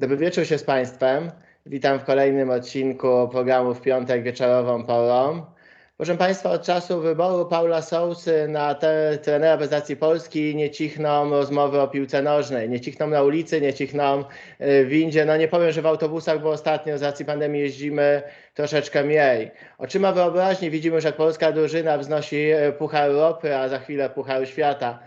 Dobry wieczór się z Państwem. Witam w kolejnym odcinku programu w piątek wieczorową porą. Proszę Państwa, od czasu wyboru Paula Sousy na te, trenera reprezentacji Polski nie cichną rozmowy o piłce nożnej. Nie cichną na ulicy, nie cichną w windzie. No nie powiem, że w autobusach, bo ostatnio z racji pandemii jeździmy troszeczkę mniej. Oczyma wyobraźni widzimy jak polska drużyna wznosi Puchar Europy, a za chwilę Puchar Świata.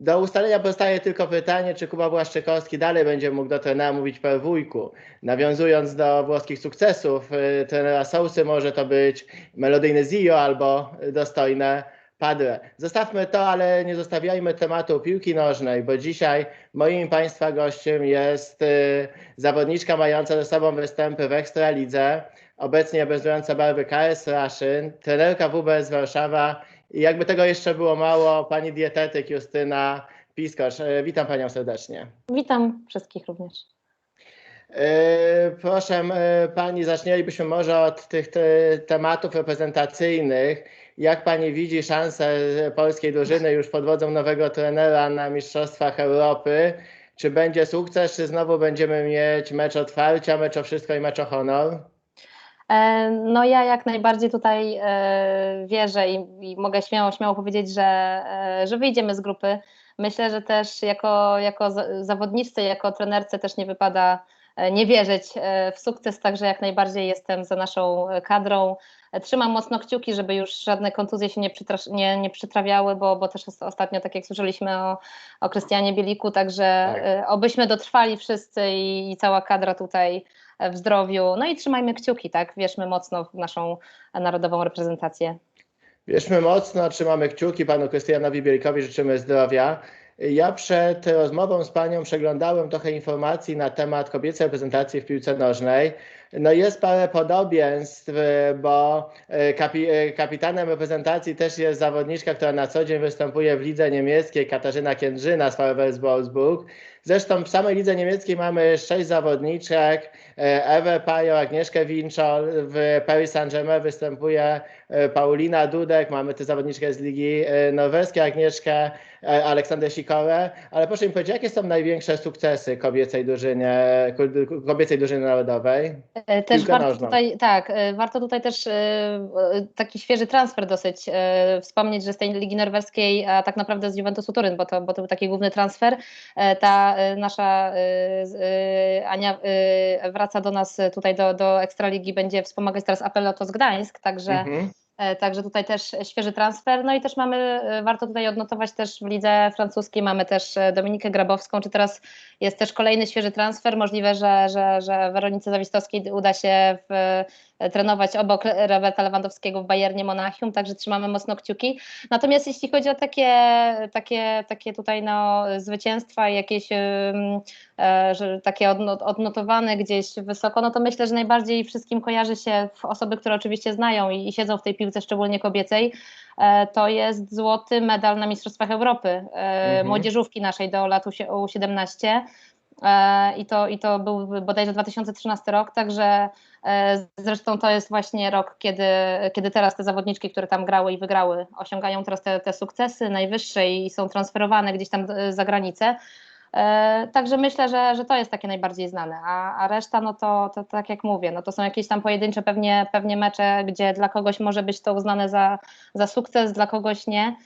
Do ustalenia pozostaje tylko pytanie, czy Kuba Błaszczykowski dalej będzie mógł do trenera mówić per wujku. Nawiązując do włoskich sukcesów y, trenera Sousy, może to być melodyjny Zio albo dostojne Padre. Zostawmy to, ale nie zostawiajmy tematu piłki nożnej, bo dzisiaj moim Państwa gościem jest y, zawodniczka mająca ze sobą występy w Ekstralidze, obecnie reprezentująca barwy KS Raszyn, trenerka WBS Warszawa i jakby tego jeszcze było mało, pani dietetyk Justyna Piskosz. E, witam panią serdecznie. Witam wszystkich również. E, proszę e, pani, zaczęlibyśmy może od tych te, tematów reprezentacyjnych. Jak pani widzi szansę polskiej drużyny już pod wodzą nowego trenera na Mistrzostwach Europy? Czy będzie sukces, czy znowu będziemy mieć mecz otwarcia, mecz o wszystko i mecz o honor? E, no ja jak najbardziej tutaj e, wierzę i, i mogę śmiało, śmiało powiedzieć, że, e, że wyjdziemy z grupy. Myślę, że też jako, jako zawodniczce, jako trenerce też nie wypada nie wierzyć w sukces, także jak najbardziej jestem za naszą kadrą. Trzymam mocno kciuki, żeby już żadne kontuzje się nie, nie, nie przytrawiały, bo, bo też ostatnio, tak jak słyszeliśmy o, o Krystianie Bieliku, także tak. obyśmy dotrwali wszyscy i, i cała kadra tutaj w zdrowiu. No i trzymajmy kciuki, tak? Wierzmy mocno w naszą narodową reprezentację. Wierzmy mocno, trzymamy kciuki panu Krystianowi Bielikowi, życzymy zdrowia. Ja przed rozmową z panią przeglądałem trochę informacji na temat kobiecej reprezentacji w piłce nożnej. No jest parę podobieństw, bo e, kapi, e, kapitanem reprezentacji też jest zawodniczka, która na co dzień występuje w lidze niemieckiej, Katarzyna Kiędrzyna z VfL Wolfsburg. Zresztą w samej lidze niemieckiej mamy sześć zawodniczek. E, Ewę Pajo, Agnieszkę Winczol, w Paris Saint-Germain występuje Paulina Dudek, mamy tę zawodniczkę z Ligi Norweskiej, Agnieszkę Aleksander Sikorę, ale proszę mi powiedzieć, jakie są największe sukcesy kobiecej drużynie, kobiecej drużyny narodowej? E, też warto tutaj, tak, e, warto tutaj też e, taki świeży transfer dosyć wspomnieć, że z tej Ligi Norweskiej, a tak naprawdę z Juventusu Turyn, bo to, bo to był taki główny transfer. Ta nasza Ania wraca do nas tutaj do, do Ekstraligi, będzie wspomagać teraz Apelotos Gdańsk, także mhm. E, także tutaj też świeży transfer. No i też mamy, e, warto tutaj odnotować też w lidze francuskiej, mamy też e, Dominikę Grabowską, czy teraz jest też kolejny świeży transfer. Możliwe, że, że, że Weronice Zawistowskiej uda się w trenować obok Roberta Lewandowskiego w Bayernie Monachium, także trzymamy mocno kciuki. Natomiast jeśli chodzi o takie, takie, takie tutaj no, zwycięstwa, jakieś e, że takie odnotowane gdzieś wysoko, no to myślę, że najbardziej wszystkim kojarzy się osoby, które oczywiście znają i, i siedzą w tej piłce, szczególnie kobiecej, e, to jest złoty medal na Mistrzostwach Europy e, mhm. młodzieżówki naszej do lat U17. I to, I to był bodajże 2013 rok, także E, zresztą to jest właśnie rok, kiedy, kiedy teraz te zawodniczki, które tam grały i wygrały, osiągają teraz te, te sukcesy najwyższe i są transferowane gdzieś tam e, za granicę. E, także myślę, że, że to jest takie najbardziej znane, a, a reszta, no to, to tak jak mówię, no to są jakieś tam pojedyncze pewnie, pewnie mecze, gdzie dla kogoś może być to uznane za, za sukces, dla kogoś nie.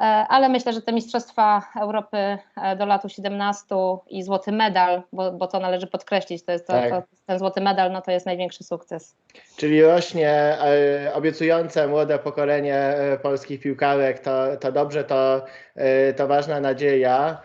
E, ale myślę, że te Mistrzostwa Europy e, do lat 17 i złoty medal, bo, bo to należy podkreślić, to jest to, tak. to, ten złoty medal, no to jest największy sukces. Czyli rośnie e, obiecujące młode pokolenie polskich piłkarek, to, to dobrze, to, to ważna nadzieja.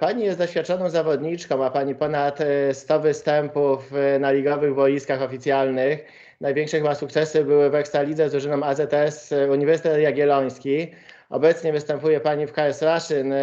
Pani jest doświadczoną zawodniczką, ma Pani ponad 100 występów na ligowych boiskach oficjalnych. Największe chyba sukcesy były w Ekstralidze z drużyną AZS Uniwersytet Jagielloński. Obecnie występuje Pani w KS Raszyn.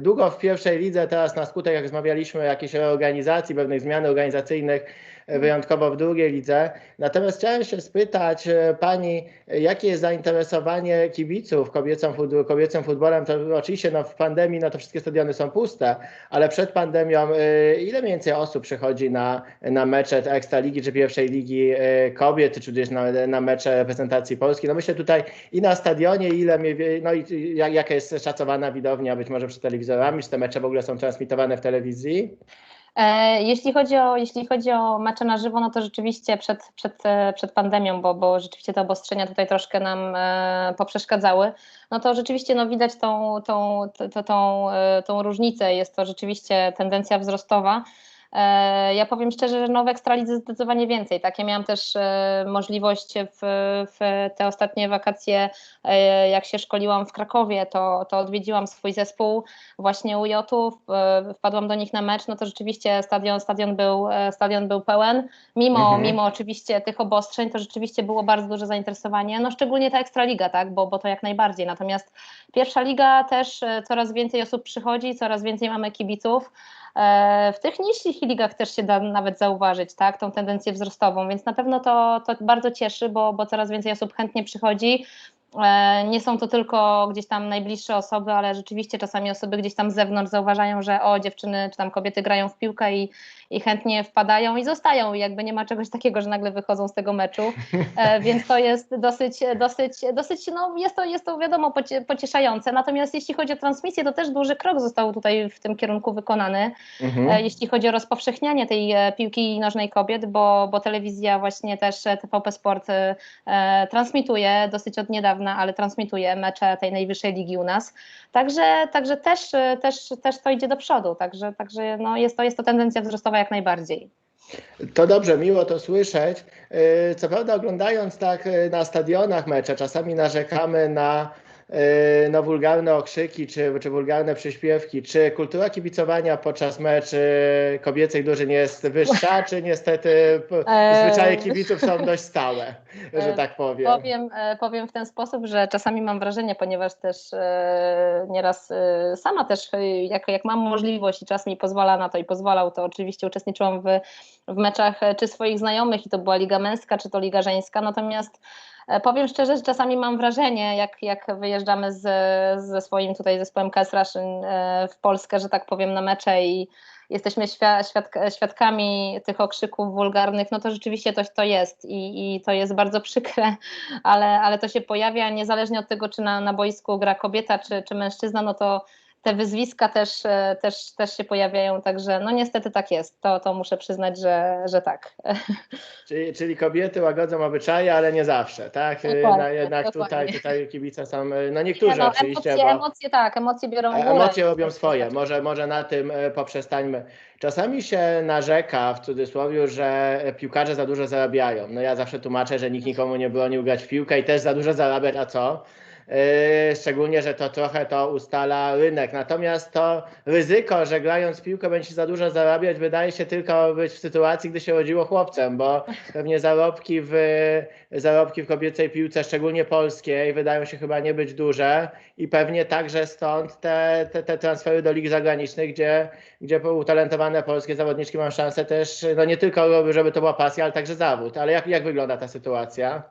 Długo w pierwszej lidze, teraz na skutek, jak rozmawialiśmy, jakiejś reorganizacji, pewnych zmian organizacyjnych, wyjątkowo w drugiej lidze. Natomiast chciałem się spytać e, Pani, jakie jest zainteresowanie kibiców kobiecą, kobiecym futbolem? To oczywiście no, w pandemii no, to wszystkie stadiony są puste, ale przed pandemią e, ile mniej więcej osób przychodzi na, na mecze Ekstraligi czy pierwszej ligi e, kobiet, czy gdzieś na, na mecze reprezentacji Polski? No myślę tutaj i na stadionie, ile, no i jaka jest szacowana widownia, być może przed telewizorami, czy te mecze w ogóle są transmitowane w telewizji? E, jeśli chodzi o, jeśli chodzi o mecze na żywo, no to rzeczywiście przed, przed, e, przed pandemią, bo, bo rzeczywiście te obostrzenia tutaj troszkę nam e, poprzeszkadzały, no to rzeczywiście no widać tą, tą, tą, tą, tą różnicę. Jest to rzeczywiście tendencja wzrostowa. E, ja powiem szczerze, że nowe ekstralidzy zdecydowanie więcej. Tak, ja miałam też e, możliwość w, w, te ostatnie wakacje, e, jak się szkoliłam w Krakowie, to, to odwiedziłam swój zespół właśnie u Jotów, wpadłam do nich na mecz, no to rzeczywiście stadion, stadion, był, stadion był pełen. Mimo, mhm. mimo oczywiście tych obostrzeń, to rzeczywiście było bardzo duże zainteresowanie, no szczególnie ta Ekstraliga, tak, bo, bo to jak najbardziej. Natomiast pierwsza liga też coraz więcej osób przychodzi, coraz więcej mamy kibiców. E, w tych niższych ligach też się da nawet zauważyć tak, tą tendencję wzrostową, więc na pewno to, to bardzo cieszy, bo, bo coraz więcej osób chętnie przychodzi. E, nie są to tylko gdzieś tam najbliższe osoby, ale rzeczywiście czasami osoby gdzieś tam z zewnątrz zauważają, że o dziewczyny czy tam kobiety grają w piłkę i, i chętnie wpadają i zostają. I jakby nie ma czegoś takiego, że nagle wychodzą z tego meczu. E, więc to jest dosyć, dosyć, dosyć, no jest to, jest to wiadomo pocieszające. Natomiast jeśli chodzi o transmisję, to też duży krok został tutaj w tym kierunku wykonany. Mhm. E, jeśli chodzi o rozpowszechnianie tej piłki nożnej kobiet, bo, bo telewizja właśnie też TVP Sport transmituje dosyć od niedawna dawna, ale transmituje mecze tej najwyższej ligi u nas. Także, także też, też, też to idzie do przodu. Także, także no jest, to, jest to tendencja wzrostowa jak najbardziej. To dobrze, miło to słyszeć. Y, co prawda, oglądając tak y, na stadionach mecze, czasami narzekamy na Y, no, wulgarne okrzyki czy, czy wulgarne przyśpiewki. Czy kultura kibicowania podczas meczy kobiecej drużyn jest wyższa, czy niestety zwyczaje kibiców są dość stałe, że tak powiem? Powiem, e, powiem w ten sposób, że czasami mam wrażenie, ponieważ też e, nieraz e, sama też, jak, jak mam możliwość i czas mi pozwala na to i pozwalał, to oczywiście uczestniczyłam w, w meczach czy swoich znajomych i to była Liga Męska, czy to Liga Żeńska, natomiast E, powiem szczerze, że czasami mam wrażenie, jak, jak wyjeżdżamy z, ze swoim tutaj zespołem KS Russian e, w Polskę, że tak powiem, na mecze i jesteśmy świadk, świadkami tych okrzyków wulgarnych, no to rzeczywiście to jest i, i to jest bardzo przykre, ale, ale to się pojawia niezależnie od tego, czy na, na boisku gra kobieta, czy, czy mężczyzna, no to te wyzwiska też, e, też, też się pojawiają, także no niestety tak jest, to, to muszę przyznać, że, że tak. Czyli, czyli kobiety łagodzą obyczaje, ale nie zawsze, tak? Dokładnie, no, jednak tutaj, tutaj kibice są, no niektórzy no, oczywiście. Emocje, bo emocje tak, emocje biorą górę. Emocje robią swoje, może, może na tym e, poprzestańmy. Czasami się narzeka w cudzysłowie, że piłkarze za dużo zarabiają. No ja zawsze tłumaczę, że nikt nikomu nie bronił grać w piłkę i też za dużo zarabiać, a co? Yy, szczególnie, że to trochę to ustala rynek. Natomiast to ryzyko, że grając w piłkę będzie za dużo zarabiać, wydaje się tylko być w sytuacji, gdy się rodziło chłopcem, bo pewnie zarobki w, zarobki w kobiecej piłce, szczególnie polskiej, wydają się chyba nie być duże i pewnie także stąd te, te, te transfery do lig zagranicznych, gdzie, gdzie utalentowane polskie zawodniczki mają szansę też, no nie tylko, żeby to była pasja, ale także zawód. Ale jak, jak wygląda ta sytuacja?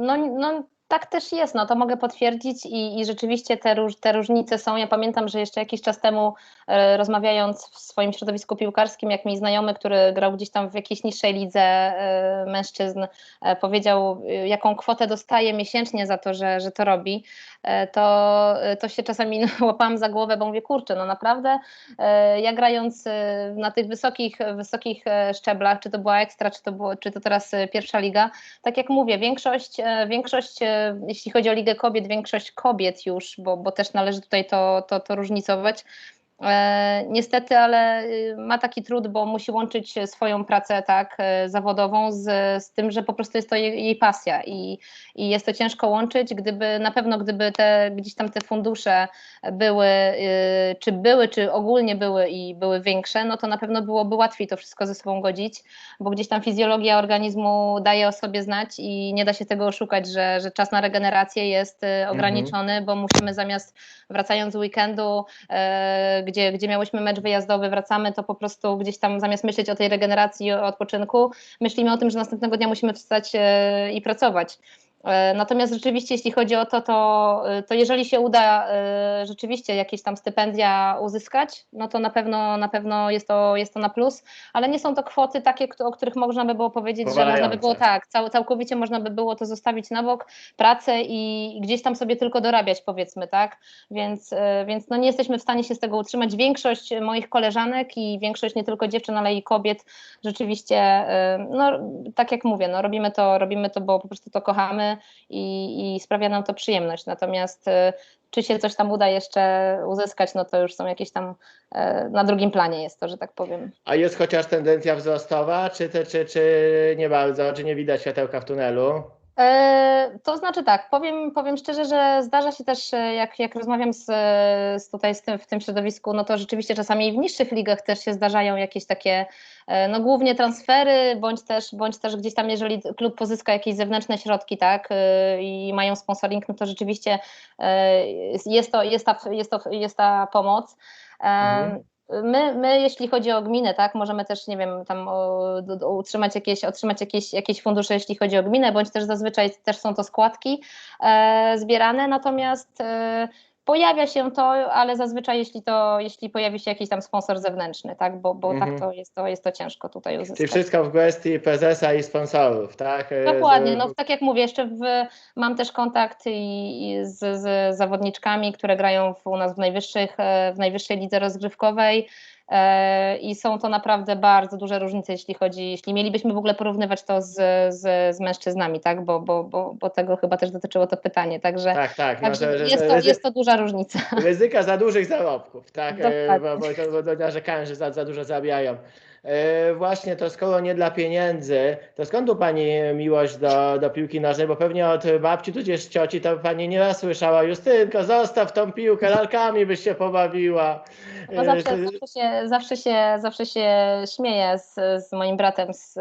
No, no tak też jest, no to mogę potwierdzić i, i rzeczywiście te, róż, te różnice są. Ja pamiętam, że jeszcze jakiś czas temu e, rozmawiając w swoim środowisku piłkarskim, jak mi znajomy, który grał gdzieś tam w jakiejś niższej lidze e, mężczyzn, e, powiedział, e, jaką kwotę dostaje miesięcznie za to, że, że to robi, to, e, to się czasami łapałam za głowę, bo mówię, kurczę, no naprawdę ja grając na tych wysokich, wysokich szczeblach, czy to była ekstra, czy to, było, czy to teraz pierwsza liga, tak jak mówię, większość, większość jeśli chodzi o Ligę Kobiet, większość kobiet już, bo, bo też należy tutaj to, to, to różnicować, E, niestety, ale y, ma taki trud, bo musi łączyć swoją pracę tak e, zawodową z, z tym, że po prostu jest to jej, jej pasja i, i jest to ciężko łączyć. Gdyby na pewno, gdyby te gdzieś tam te fundusze były, y, czy były, czy ogólnie były i były większe, no to na pewno byłoby łatwiej to wszystko ze sobą godzić, bo gdzieś tam fizjologia organizmu daje o sobie znać i nie da się tego oszukać, że, że czas na regenerację jest y, mhm. ograniczony, mhm. bo musimy zamiast wracając z weekendu gdzie, gdzie miałyśmy mecz wyjazdowy, wracamy, to po prostu gdzieś tam zamiast myśleć o tej regeneracji o odpoczynku, myślimy o tym, że następnego dnia musimy wstać e, i pracować. E, natomiast rzeczywiście, jeśli chodzi o to, to, e, to jeżeli się uda e, rzeczywiście jakieś tam stypendia uzyskać, no to na pewno, na pewno jest, to, jest to na plus, ale nie są to kwoty takie, o których można by było powiedzieć, że można by było tak, cał, całkowicie można by było to zostawić na bok, pracę i gdzieś tam sobie tylko dorabiać, powiedzmy, tak? Więc, więc no nie jesteśmy w stanie się z tego utrzymać. Większość moich koleżanek i większość nie tylko dziewczyn, ale i kobiet rzeczywiście, no tak jak mówię, no robimy to, robimy to, bo po prostu to kochamy i, i sprawia nam to przyjemność. Natomiast y, czy się coś tam uda jeszcze uzyskać, no to już są jakieś tam y, na drugim planie jest to, że tak powiem. A jest chociaż tendencja wzrostowa, czy, czy, czy nie bardzo, czy nie widać światełka w tunelu? E, to znaczy tak, powiem, powiem szczerze, że zdarza się też, e, jak, jak rozmawiam z, z tutaj z tym, w tym środowisku, no to rzeczywiście czasami w niższych ligach też się zdarzają jakieś takie, e, no głównie transfery, bądź też, bądź też gdzieś tam, jeżeli klub pozyska jakieś zewnętrzne środki, tak, i mają sponsoring, no to rzeczywiście jest to, jest ta, jest to, jest ta pomoc. Mhm. My, my, jeśli chodzi o gminę, tak, możemy też, nie wiem, tam utrzymać jakieś, otrzymać jakieś, jakieś fundusze, jeśli chodzi o gminę, bądź też zazwyczaj też są to składki e, zbierane, natomiast e, pojawia się to, ale zazwyczaj jeśli to, jeśli pojawi się jakiś tam sponsor zewnętrzny, tak, bo, bo mhm. tak to jest, to jest to ciężko tutaj uzyskać. Czyli wszystko w kwestii prezesa i sponsorów, tak? E, Dokładnie, no tak jak mówię, jeszcze w, mam też kontakt i, z, z zawodniczkami, które grają w, u nas w, najwyższych, e, w najwyższej lidze rozgrywkowej, i są to naprawdę bardzo duże różnice, jeśli chodzi, jeśli mielibyśmy w ogóle porównywać to z, z, z mężczyznami, tak, bo, bo, bo, bo tego chyba też dotyczyło to pytanie, także, tak, tak. No także no to, jest, to, jest to duża różnica. Ryzyka za dużych zarobków, tak, e, bo, bo, bo, bo narzekają, że za, za dużo zabijają. E, właśnie to skoro nie dla pieniędzy, to skąd u Pani miłość do, do piłki nożnej? Bo pewnie od babci tudzież cioci to Pani nieraz słyszała, Justynko, zostaw tą piłkę, lalkami byś się pobawiła. No zawsze, e, zawsze, się, zawsze, się, zawsze się śmieję z, z moim bratem z,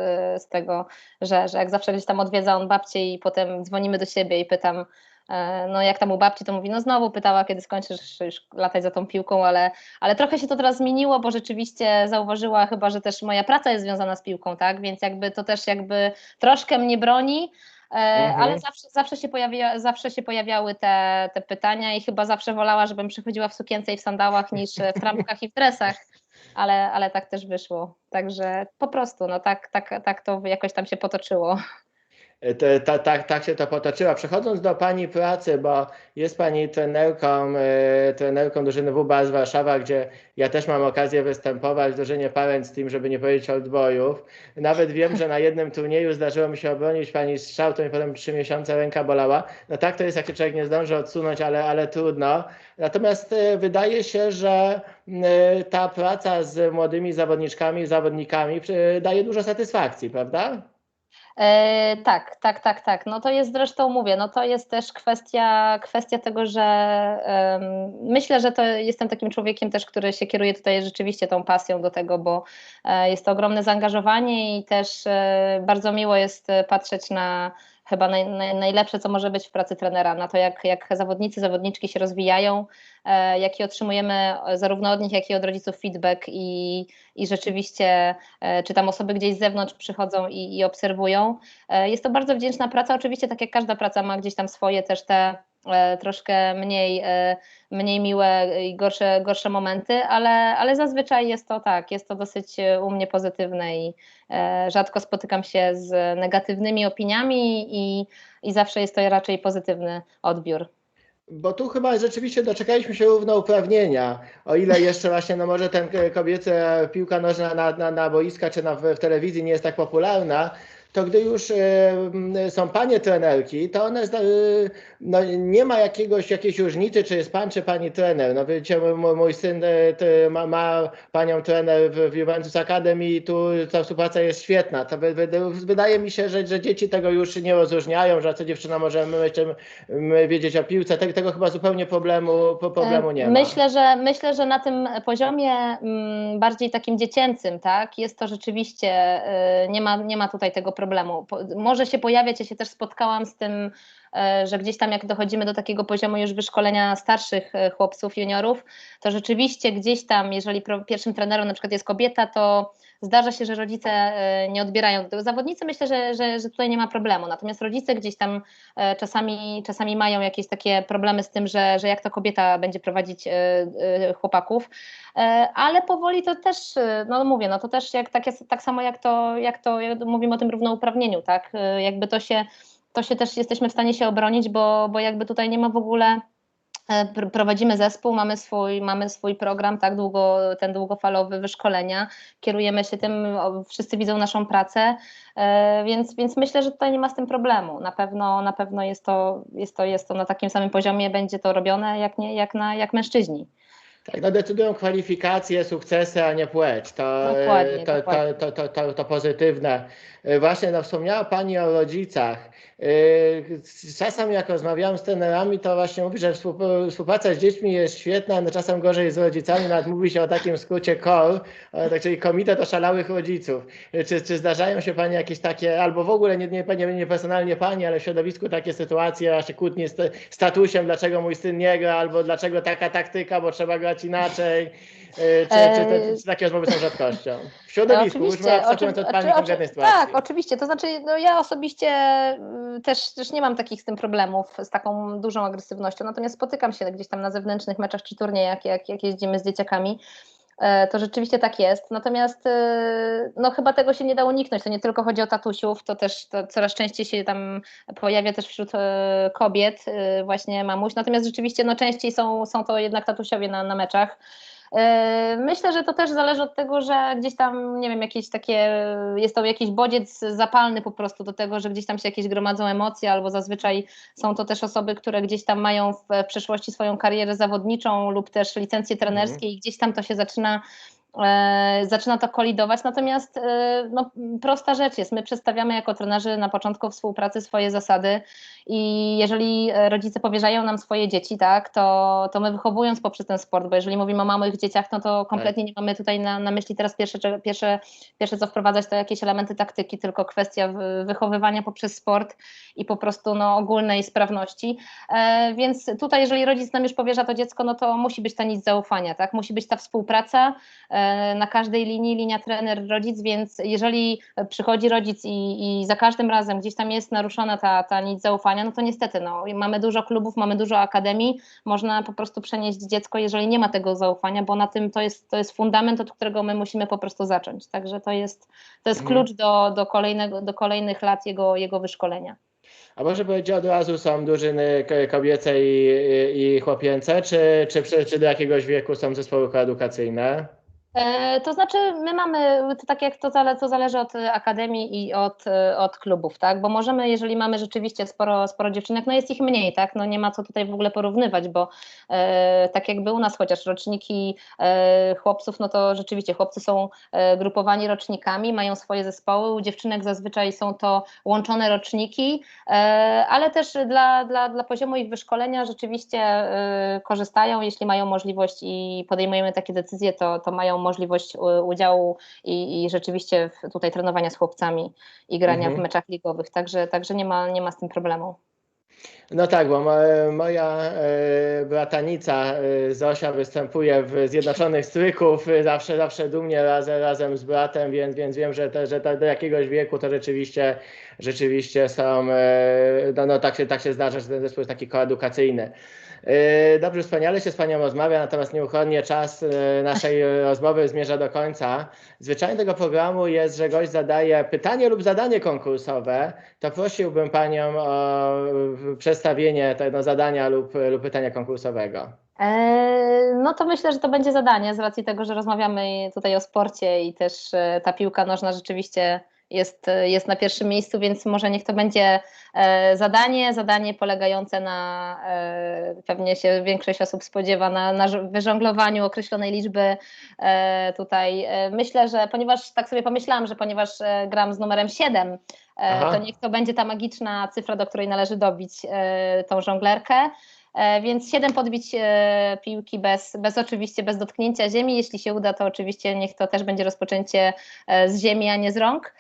z tego, że, że jak zawsze gdzieś tam odwiedza on babcię i potem dzwonimy do siebie i pytam, no jak tam u babci, to mówi, no znowu pytała, kiedy skończysz już latać za tą piłką, ale, ale trochę się to teraz zmieniło, bo rzeczywiście zauważyła chyba, że też moja praca jest związana z piłką, tak, więc jakby to też jakby troszkę mnie broni, e, mhm. ale zawsze, zawsze, się pojawia, zawsze się pojawiały te, te pytania i chyba zawsze wolała, żebym przychodziła w sukience i w sandałach niż w trampkach i w dresach. Ale, ale tak też wyszło. Także po prostu, no tak, tak, tak to jakoś tam się potoczyło. Ta, ta, tak się to potoczyło. Przechodząc do Pani pracy, bo jest Pani trenerką, e, trenerką drużyny WBA z Warszawa, gdzie ja też mam okazję występować w drużynie Parents Team, żeby nie powiedzieć odbojów. Nawet wiem, że na jednym turnieju zdarzyło mi się obronić Pani strzał, to mi potem trzy miesiące ręka bolała. No tak to jest, jak człowiek nie zdąży odsunąć, ale, ale trudno. Natomiast e, wydaje się, że e, ta praca z młodymi zawodniczkami, zawodnikami daje dużo satysfakcji, prawda? E, tak, tak, tak, tak. No to jest zresztą, mówię, no to jest też kwestia, kwestia tego, że um, myślę, że to jestem takim człowiekiem też, który się kieruje tutaj rzeczywiście tą pasją do tego, bo e, jest to ogromne zaangażowanie i też e, bardzo miło jest patrzeć na chyba naj, naj, najlepsze, co może być w pracy trenera, na to jak, jak zawodnicy, zawodniczki się rozwijają, e, jaki otrzymujemy zarówno od nich, jak i od rodziców feedback i, i rzeczywiście, e, czy tam osoby gdzieś z zewnątrz przychodzą i, i obserwują. E, jest to bardzo wdzięczna praca, oczywiście tak jak każda praca ma gdzieś tam swoje też te E, troszkę mniej, e, mniej miłe i gorsze, gorsze momenty, ale, ale zazwyczaj jest to tak, jest to dosyć e, u mnie pozytywne i rzadko spotykam się z negatywnymi opiniami i, i zawsze jest to raczej pozytywny odbiór. Bo tu chyba rzeczywiście doczekaliśmy się równouprawnienia. O ile jeszcze właśnie, no może ten kobieca piłka nożna na, na, na boiska czy na, w telewizji nie jest tak popularna, to gdy już e, są panie trenerki, to one no, nie ma jakiegoś, jakiejś różnicy, czy jest pan, czy pani trener. No wiecie, mój syn e, ma, ma panią trener w, Juventus Academy i tu ta współpraca jest świetna. To wydaje mi się, że, że dzieci tego już nie rozróżniają, że co dziewczyna może jeszcze wiedzieć o piłce. Tego, tego chyba zupełnie problemu, problemu nie ma. Myślę, że myślę, że na tym poziomie mm, bardziej takim dziecięcym, tak, jest to rzeczywiście, nie ma, nie ma tutaj tego problemu. Może się pojawiać, ja się też spotkałam z tym e, że gdzieś tam jak dochodzimy do takiego poziomu już wyszkolenia starszych e, chłopców, juniorów, to rzeczywiście gdzieś tam, jeżeli pierwszym trenerem na przykład jest kobieta, to zdarza się, że rodzice e, nie odbierają tego. Zawodnicy myślę, że, że, że tutaj nie ma problemu, natomiast rodzice gdzieś tam e, czasami, czasami mają jakieś takie problemy z tym, że, że jak to kobieta będzie prowadzić e, chłopaków, ale powoli to też, no mówię, no to też jak, tak, jest, tak samo jak to, jak to jak mówimy o tym równouprawnieniu, tak, jakby to się, to się też jesteśmy w stanie się obronić, bo, bo jakby tutaj nie ma w ogóle prowadzimy zespół, mamy swój, mamy swój program, tak, długo, ten długofalowy wyszkolenia, kierujemy się tym, wszyscy widzą naszą pracę, e, więc, więc myślę, że tutaj nie ma z tym problemu. Na pewno, na pewno jest, to, jest, to, jest to na takim samym poziomie, będzie to robione jak, nie, jak, na, jak mężczyźni. Tak, no decydują kwalifikacje, sukcesy, a nie płeć. To, dokładnie, to, dokładnie. To, to, to, to, pozytywne. Właśnie no, wspomniała Pani o rodzicach. Yy, czasem jak rozmawiam z trenerami, to właśnie mówi, że współpraca z dziećmi jest świetna, no czasem gorzej z rodzicami, nawet mówi się o takim skrócie CORE, tak, czyli Komitet Oszalałych Rodziców. Czy, czy zdarzają się Pani jakieś takie, albo w ogóle, nie, nie, nie, nie personalnie Pani, ale w środowisku takie sytuacje, właśnie kłótnie z statusem, dlaczego mój syn nie gra, albo dlaczego taka taktyka, bo trzeba grać inaczej. Czy, czy, czy, czy takie rozmowy są rzadkością? W środowisku, już abstrahując od Pani konkretnej sytuacji. Tak, oczywiście. To znaczy, no ja osobiście mm, też, też nie mam takich z tym problemów, z taką dużą agresywnością, natomiast spotykam się gdzieś tam na zewnętrznych meczach czy turniejach, jak, jak jeździmy z dzieciakami e, to rzeczywiście tak jest. Natomiast e, no chyba tego się nie da uniknąć. To nie tylko chodzi o tatusiów, to też to coraz częściej się tam pojawia też wśród e, kobiet właśnie mamuś. Natomiast rzeczywiście no częściej są, są to jednak tatusiowie na, na meczach. E, myślę, że to też zależy od tego, że gdzieś tam, nie wiem, jakieś takie, jest to jakiś bodziec zapalny po prostu do tego, że gdzieś tam się jakieś gromadzą emocje, albo zazwyczaj są to też osoby, które gdzieś tam mają w przeszłości swoją karierę zawodniczą lub też licencje trenerskie mhm. i gdzieś tam to się zaczyna zaczyna to kolidować. Natomiast e, no, prosta rzecz jest, my przedstawiamy jako trenerzy na początku współpracy swoje zasady i jeżeli rodzice powierzają nam swoje dzieci, tak, to, to my wychowując poprzez ten sport, bo jeżeli mówimy o małych dzieciach, no to kompletnie nie mamy tutaj na, na myśli teraz pierwsze, pierwsze, pierwsze co wprowadzać to jakieś elementy taktyki, tylko kwestia wychowywania poprzez sport i po prostu no, ogólnej sprawności. E, więc tutaj jeżeli rodzic nam już powierza to dziecko, no to musi być ta nic zaufania, tak, musi być ta współpraca, E, na każdej linii linia trener-rodzic, więc jeżeli przychodzi rodzic i, i, za każdym razem gdzieś tam jest naruszona ta, ta nic zaufania, no to niestety no, mamy dużo klubów, mamy dużo akademii, można po prostu przenieść dziecko, jeżeli nie ma tego zaufania, bo na tym to jest, to jest fundament, od którego my musimy po prostu zacząć. Także to jest, to jest mhm. klucz do, do, kolejnego, do kolejnych lat jego, jego wyszkolenia. A może powiedzieć od razu są drużyny kobiece i, i, i chłopięce, czy, czy, czy do jakiegoś wieku są zespoły koedukacyjne? E, to znaczy, my mamy, to tak jak to, zale, to zależy od akademii i od, od klubów, tak? Bo możemy, jeżeli mamy rzeczywiście sporo, sporo dziewczynek, no jest ich mniej, tak? No nie ma co tutaj w ogóle porównywać, bo e, tak jakby u nas chociaż roczniki e, chłopców, no to rzeczywiście chłopcy są e, grupowani rocznikami, mają swoje zespoły, u dziewczynek zazwyczaj są to łączone roczniki, e, ale też dla, dla, dla poziomu ich wyszkolenia rzeczywiście e, korzystają, jeśli mają możliwość i podejmujemy takie decyzje, to, to mają możliwość udziału i, i rzeczywiście tutaj trenowania z chłopcami i grania mhm. w meczach ligowych, także, także nie, ma, nie ma z tym problemu. No tak, bo moja e, bratanica e, Zosia występuje w Zjednoczonych Stryków, e, zawsze, zawsze dumnie razem, razem z bratem, więc, więc wiem, że, te, że te do jakiegoś wieku to rzeczywiście, rzeczywiście są, no, no tak, się, tak się zdarza, że ten zespół jest taki koedukacyjny. E, dobrze, wspaniale się z Panią rozmawia, natomiast nieuchronnie czas e, naszej rozmowy zmierza do końca. Zwyczajnie tego programu jest, że gość zadaje pytanie lub zadanie konkursowe. To prosiłbym Panią o przedstawienie tego zadania lub, lub pytania konkursowego. E, no to myślę, że to będzie zadanie z racji tego, że rozmawiamy tutaj o sporcie i też ta piłka nożna rzeczywiście jest, jest na pierwszym miejscu, więc może niech to będzie e, zadanie, zadanie polegające na, e, pewnie się większość osób spodziewa, na, na wyżonglowaniu określonej liczby e, tutaj. Myślę, że ponieważ tak sobie pomyślałam, że ponieważ gram z numerem 7, Aha. to niech to będzie ta magiczna cyfra, do której należy dobić tą żonglerkę. E, Więc 7 podbić e, piłki bez, bez oczywiście bez dotknięcia ziemi. Jeśli się uda, to oczywiście niech to też będzie rozpoczęcie e, z ziemi, a nie z rąk.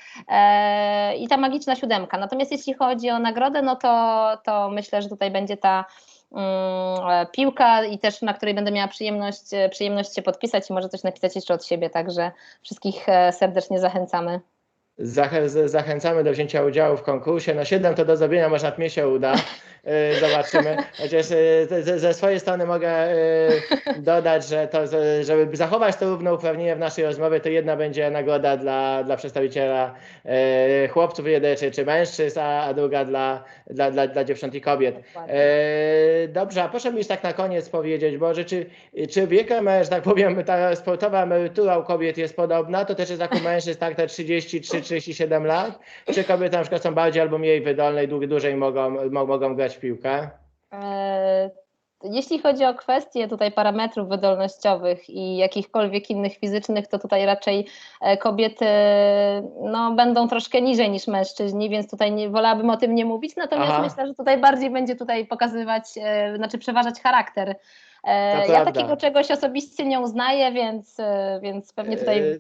I ta magiczna siódemka. Natomiast jeśli chodzi o nagrodę, no to, to myślę, że tutaj będzie ta mm, piłka i też na której będę miała przyjemność, przyjemność się podpisać i może coś napisać jeszcze od siebie, także wszystkich serdecznie zachęcamy. Zachęcamy do wzięcia udziału w konkursie. No 7 to do zrobienia, może mnie się uda. E, Zobaczymy. Chociaż e, ze- ze swojej strony mogę e, dodać, że to, że- żeby zachować to równouprawnienie w naszej rozmowie, to jedna będzie nagroda dla, dla przedstawiciela chłopców czy, czy mężczyzn, a, druga dla, dla, dla, dla dziewcząt i kobiet. Dobrze, a proszę mi już tak na koniec powiedzieć, bo czy wiekiem, e, że tak powiem, ta sportowa emerytura u kobiet jest podobna, to też jest jak u mężczyzn, tak te 33-37 lat, czy kobiety na przykład są bardziej albo mniej wydolne i dłu- dłużej mogą, mo- mogą grać w piłkę? E, Jeśli chodzi o kwestie tutaj parametrów wydolnościowych i jakichkolwiek innych fizycznych, to tutaj raczej e, kobiety no, będą troszkę niżej niż mężczyźni, więc tutaj nie, wolałabym o tym nie mówić. Natomiast Aha. myślę, że tutaj bardziej będzie tutaj pokazywać, e, znaczy przeważać charakter. To Ja prawda. takiego czegoś osobiście nie uznaję, więc, więc pewnie tutaj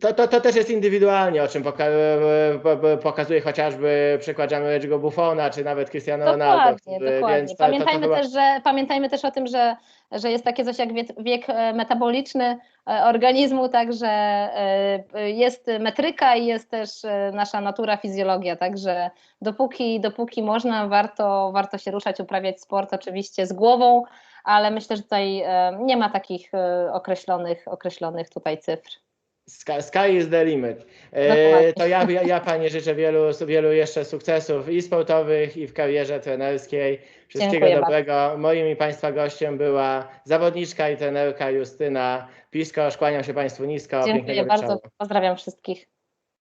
To, to, to też jest indywidualnie, o czym poka e, po- po- pokazuje chociażby przykład Gianluigi'ego Buffona, czy nawet Cristiano Ronaldo. Dokładnie, który- dokładnie. To, Pamiętajmy, chyba- też, że, pamiętajmy też o tym, że, że jest takie coś jak wiek, wiek e, metaboliczny e, organizmu, także e, jest metryka i jest też e, nasza natura, fizjologia, także dopóki, dopóki można, warto, warto się ruszać, uprawiać sport oczywiście z głową, ale myślę, że tutaj e, nie ma takich e, określonych, określonych tutaj cyfr. Sky, sky is the limit. E, to ja, ja, ja Pani życzę wielu, wielu jeszcze sukcesów i sportowych, i w karierze trenerskiej. Wszystkiego Dziękuję dobrego. Moim i Państwa gościem była zawodniczka i trenerka Justyna Pisko. Kłaniam się Państwu nisko. Dziękuję bardzo, wieczoru. pozdrawiam wszystkich.